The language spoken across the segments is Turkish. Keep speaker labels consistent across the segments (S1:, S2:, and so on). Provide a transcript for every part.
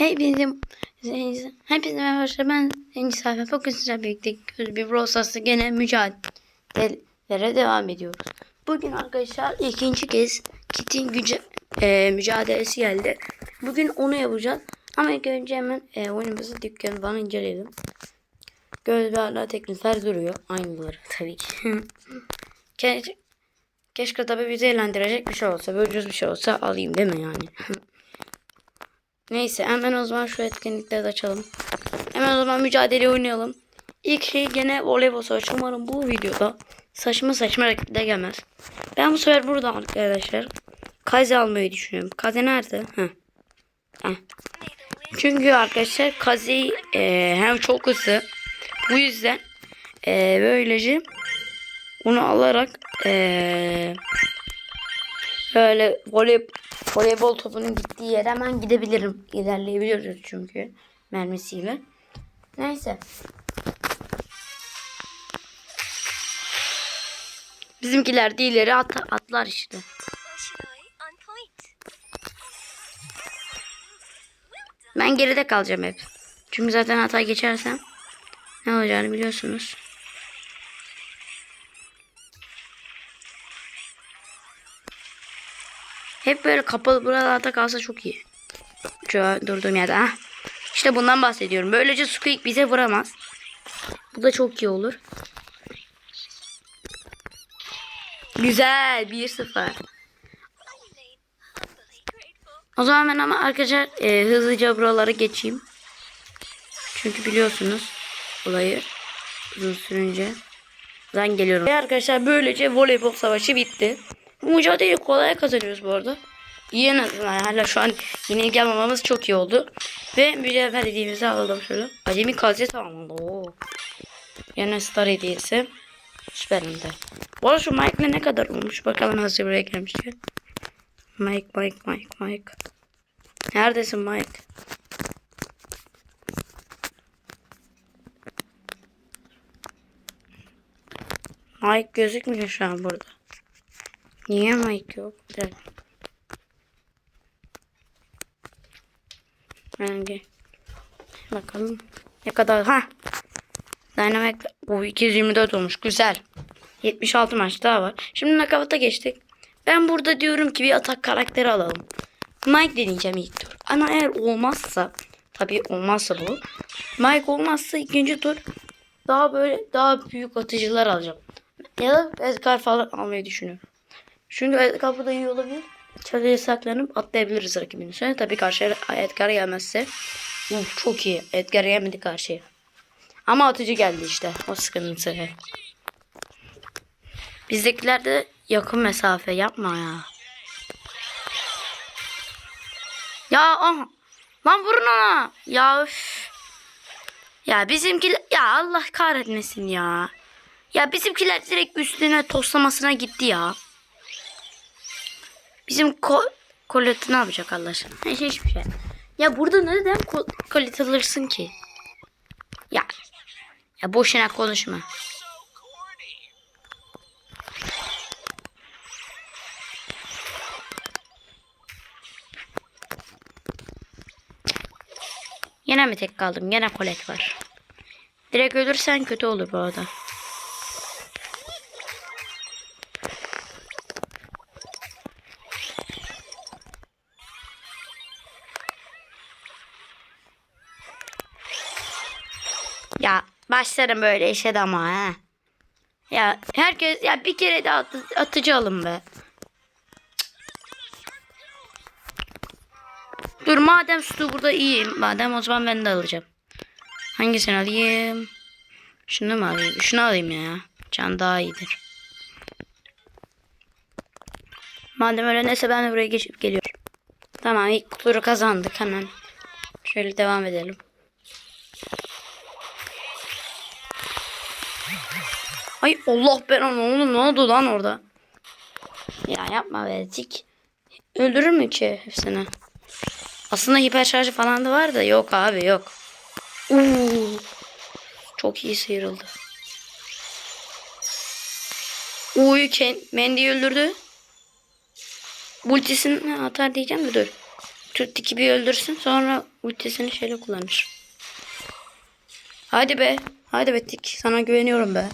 S1: Hepinizin Hepinize merhaba arkadaşlar. Ben Zenci Sayfa. Bugün sizlerle birlikte bir Brawl Stars'ta gene mücadelelere devam ediyoruz. Bugün arkadaşlar ikinci kez Kit'in güce, e, mücadelesi geldi. Bugün onu yapacağız. Ama ilk önce hemen e, oyunumuzu dükkanı bana inceleyelim. Göz ve hala teknikler duruyor. Aynıları tabii ki. Keşke, keşke tabii bizi eğlendirecek bir şey olsa. Böyle ucuz bir şey olsa alayım değil mi yani? Neyse hemen o zaman şu etkinlikleri de açalım. Hemen o zaman mücadele oynayalım. İlk şey gene voleybol savaşı. Umarım bu videoda saçma saçma rakipler gelmez. Ben bu sefer burada arkadaşlar. Kaze almayı düşünüyorum. Kaze nerede? Heh. Heh. Çünkü arkadaşlar Kaze e, hem çok hızlı. Bu yüzden e, böylece onu alarak e, böyle voley, voleybol topunun gittiği yere hemen gidebilirim. İlerleyebiliyoruz çünkü mermisiyle. Neyse. Bizimkiler de ileri at, atlar işte. Ben geride kalacağım hep. Çünkü zaten hata geçersem ne olacağını biliyorsunuz. Hep böyle kapalı buralarda kalsa çok iyi. Şu durduğum yerde. Heh. İşte bundan bahsediyorum. Böylece Squeak bize vuramaz. Bu da çok iyi olur. Güzel. 1-0.
S2: I remain humbly grateful.
S1: O zaman ben ama arkadaşlar e, hızlıca buralara geçeyim. Çünkü biliyorsunuz olayı uzun sürünce. Ben geliyorum. Ve arkadaşlar böylece voleybol savaşı bitti. Bu mücadeleyi kolay kazanıyoruz bu arada. İyi en azından. Hala şu an yeni gelmememiz çok iyi oldu. Ve mücevher hediyemizi alalım şöyle. Acemi kaze tamamladı. Oo. Yine star hediyesi. Süper hem de. Bu arada şu Mike'la ne kadar olmuş? Bakalım hazır buraya gelmişken. Mike, Mike, Mike, Mike. Neredesin Mike? Mike gözükmüyor şu an burada. Niye Mike yok? Bir. Hangi? Bakalım. Ne kadar? Ha. Dynamic bu 224 olmuş. Güzel. 76 maç daha var. Şimdi nakavata geçtik. Ben burada diyorum ki bir atak karakteri alalım. Mike deneyeceğim ilk tur. Ama eğer olmazsa tabii olmazsa bu. Mike olmazsa ikinci tur daha böyle daha büyük atıcılar alacağım. Ya da Edgar falan almayı düşünüyorum. Çünkü burada iyi olabilir. Çalıya saklanıp atlayabiliriz rakibin üstüne. Tabii karşıya Edgar gelmezse. Uf, çok iyi. Edgar gelmedi karşıya. Ama atıcı geldi işte. O sıkıntı. Bizdekiler de yakın mesafe yapma ya. Ya aha. Lan vurun ona. Ya üf. Ya bizimkiler ya Allah kahretmesin ya. Ya bizimkiler direkt üstüne toslamasına gitti ya. Bizim ko koleti ne yapacak Allah aşkına? Hiç hiçbir şey. Ya burada neden ko kolet alırsın ki? Ya. Ya boşuna konuşma. Yine mi tek kaldım? Yine kolet var. Direkt ölürsen kötü olur bu arada. Ya başlarım böyle işe de ama ha. Ya herkes ya bir kere de atı, atıcı alın be. Dur madem su burada iyi. Madem o zaman ben de alacağım. Hangisini alayım? Şunu mu alayım? Şunu alayım ya. Can daha iyidir. Madem öyle neyse ben de buraya geçip geliyorum. Tamam ilk turu kazandık hemen. Şöyle devam edelim. Ay Allah ben onu ne oldu lan orada? Ya yapma be tik. Öldürür mü ki hepsini? Aslında hiper şarjı falan da var da yok abi yok. Uuu. Çok iyi sıyrıldı. Uyu Mendy'yi öldürdü. Ultisini atar diyeceğim de dur. Şu tiki bir öldürsün sonra ultisini şeyle kullanır. Hadi be. Hadi be tik. Sana güveniyorum be.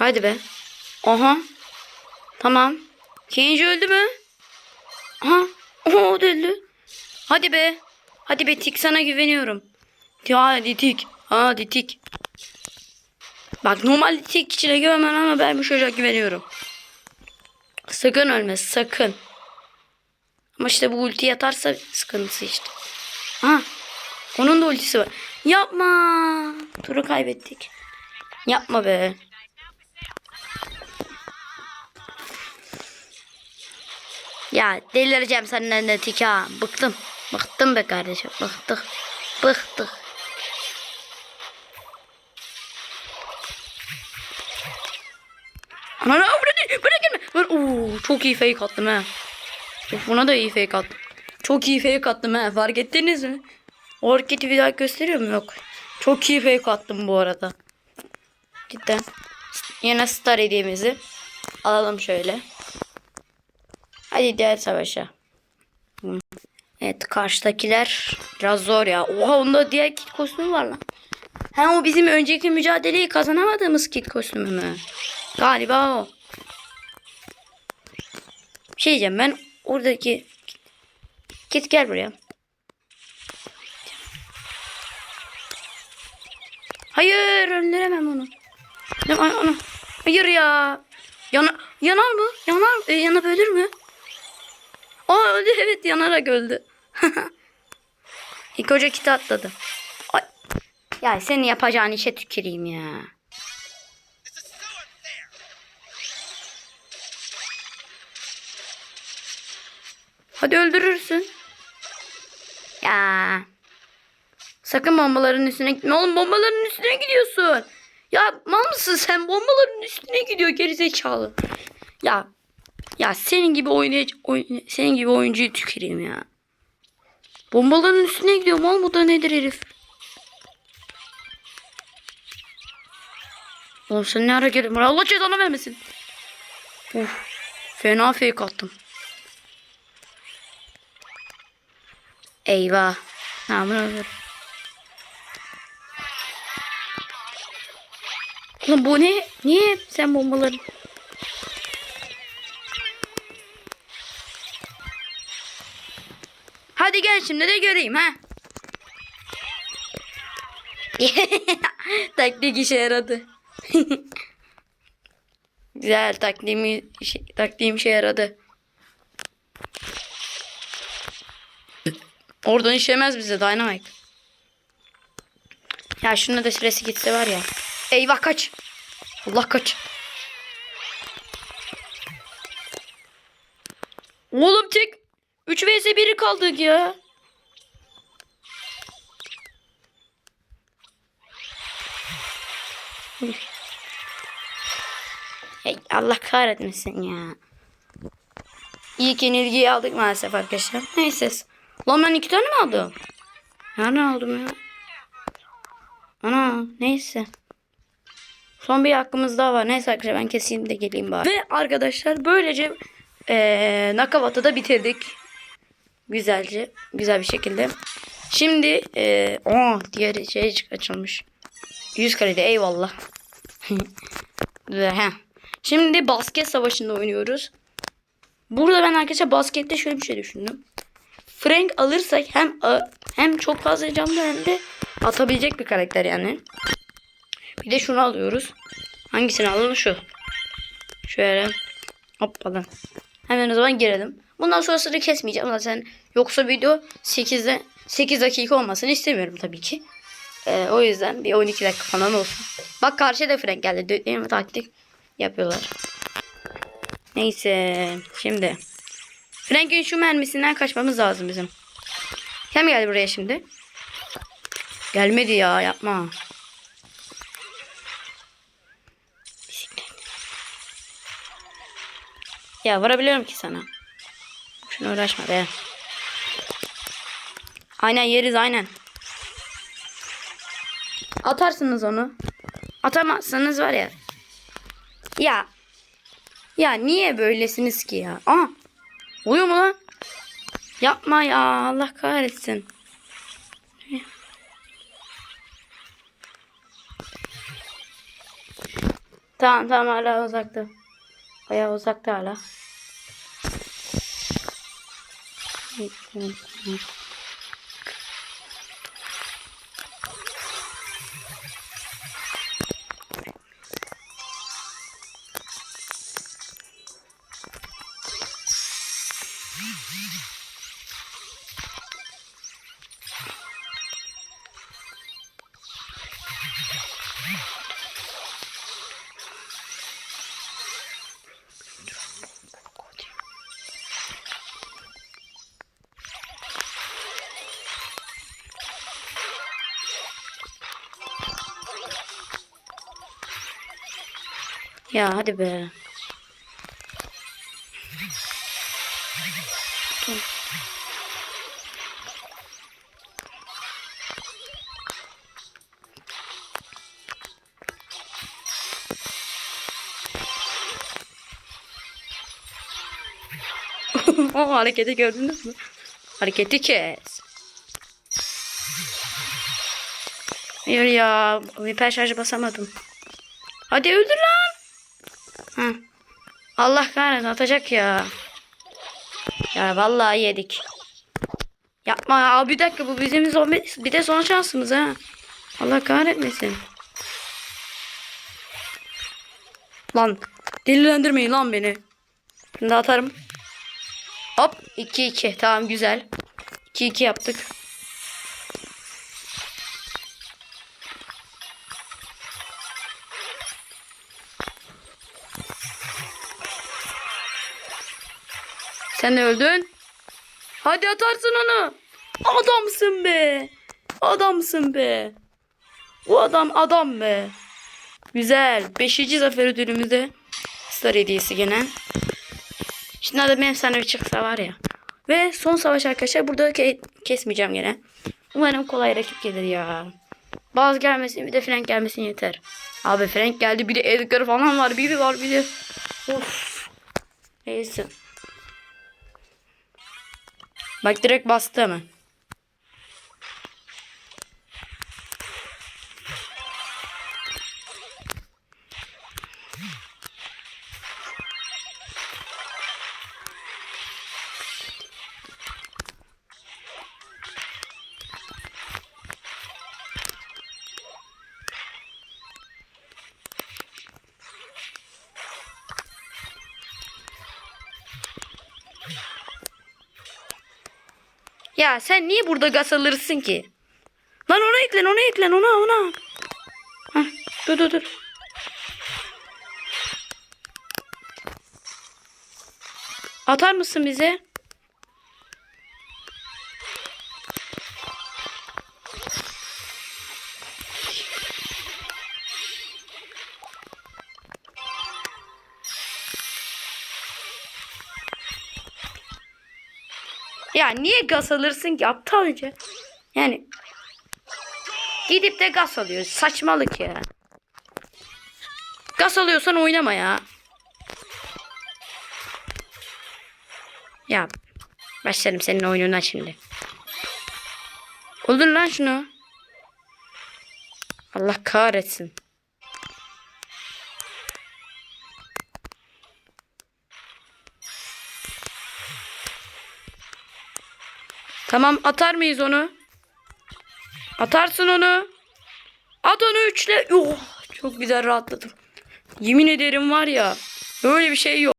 S1: Hadi be. Aha. Tamam. Kenji öldü mü? Aha. Oha o da öldü. Hadi be. Hadi be tik sana güveniyorum. Hadi tik. Hadi tik. Bak normal tik içine güvenmem ama ben bu çocuğa güveniyorum. Sakın ölme sakın. Ama işte bu ulti yatarsa sıkıntısı işte. Ha. Onun da ultisi var. Yapma. Turu kaybettik. Yapma be. Ya delireceğim senden de tika. Bıktım. Bıktım be kardeşim. Bıktık. Bıktık. Ana bırak bırak gelme. Oo, çok iyi fake attım ha. Of, buna da iyi fake attım. Çok iyi fake attım ha. Fark ettiniz mi? O hareketi bir daha gösteriyor mu? Yok. Çok iyi fake attım bu arada. Cidden. Yine star hediyemizi alalım şöyle. Hadi diğer savaşa. Evet karşıdakiler biraz zor ya. Oha onda diğer kit kostümü var lan. Ha o bizim önceki mücadeleyi kazanamadığımız kit kostümü mü? Galiba o. Bir şey diyeceğim ben oradaki kit gel buraya. Hayır öldüremem onu. Hayır ya. Yana, yanar mı? Yanar, e, yanıp ölür mü? Aa öldü evet yanarak öldü. İlk hoca kiti atladı. Ay. Ya senin yapacağın işe tüküreyim ya. Hadi öldürürsün. Ya. Sakın bombaların üstüne gitme. Oğlum bombaların üstüne gidiyorsun. Ya mal mısın sen? Bombaların üstüne gidiyor gerizekalı. Ya. Ya senin gibi oynayıcı oyn senin gibi oyuncuyu tüküreyim ya. Bombaların üstüne gidiyor. Mal mı da nedir herif? Oğlum sen ne geldin? buraya? Allah cezanı vermesin. Uf. Fena fake attım. Eyvah. Ha bunu öldür. Lan bu ne? Niye sen bombaları? Hadi gel şimdi de göreyim ha. Taktik işe yaradı. Güzel taktiğimi işe, taktiğim işe yaradı. Oradan işemez bize Dynamite. Ya şuna da süresi gitse var ya. Eyvah kaç. Allah kaç. Oğlum tek 3 vs 1'i kaldık ya. Hey, Allah kahretmesin ya. İlk yenilgiyi aldık maalesef arkadaşlar. Neyse. Lan ben iki tane mi aldım? Ya ne aldım ya? Ana neyse. Son bir hakkımız daha var. Neyse arkadaşlar ben keseyim de geleyim bari. Ve arkadaşlar böylece eee Nakavat'ı da bitirdik. Güzelce. Güzel bir şekilde. Şimdi eee oh, diğer şey açılmış. 100 karede eyvallah. Heh. Şimdi basket savaşında oynuyoruz. Burada ben arkadaşlar baskette şöyle bir şey düşündüm. Frank alırsak hem hem çok fazla canlı hem de atabilecek bir karakter yani. Bir de şunu alıyoruz. Hangisini alalım şu. Şöyle. Hoppala. Hemen o zaman girelim. Bundan sonrasını kesmeyeceğim zaten. Yoksa video 8'de 8 dakika olmasını istemiyorum tabii ki. Ee, o yüzden bir 12 dakika falan olsun. Bak karşıda Frank geldi. Mi? Taktik yapıyorlar. Neyse. Şimdi. Frank'in şu mermisinden kaçmamız lazım bizim. Kim geldi buraya şimdi? Gelmedi ya yapma. Ya vurabiliyorum ki sana. Şuna uğraşma be. Aynen yeriz aynen. Atarsınız onu. Atamazsanız var ya. Ya. Ya niye böylesiniz ki ya? Aa. Oluyor mu lan? Yapma ya Allah kahretsin. Tamam tamam hala uzakta. Bayağı uzakta hala. Bekleyin. Ya hadi be. o hareketi gördünüz mü? Hareketi kes. Hayır ya. Hiper şarjı basamadım. Hadi öldür lan. Allah kahretsin atacak ya. Ya vallahi yedik. Yapma ya bir dakika bu bizim zombi bir de son şansımız ha. Allah kahretmesin. Lan delilendirmeyin lan beni. Şimdi atarım. Hop 2-2 tamam güzel. 2-2 yaptık. Sen öldün. Hadi atarsın onu. Adamsın be. Adamsın be. Bu adam adam be. Güzel. Beşinci zafer ödülümüzde. Star hediyesi gene. Şimdi adam efsane çıksa var ya. Ve son savaş arkadaşlar. Burada ke- kesmeyeceğim gene. Umarım kolay rakip gelir ya. Bazı gelmesin bir de Frank gelmesin yeter. Abi Frank geldi bir de Edgar falan var. Biri var bir de. Of. Neyse. Bak direkt bastı hemen. Ya sen niye burada gaz alırsın ki? Lan ona eklen ona eklen ona ona. Hah, dur dur dur. Atar mısın bize? Ya niye gaz alırsın ki aptalca? Yani gidip de gaz alıyor. Saçmalık ya. Gaz alıyorsan oynama ya. Ya başlarım senin oyununa şimdi. Olur lan şunu. Allah kahretsin. Tamam atar mıyız onu? Atarsın onu. At onu üçle. Oh, çok güzel rahatladım. Yemin ederim var ya. Böyle bir şey yok.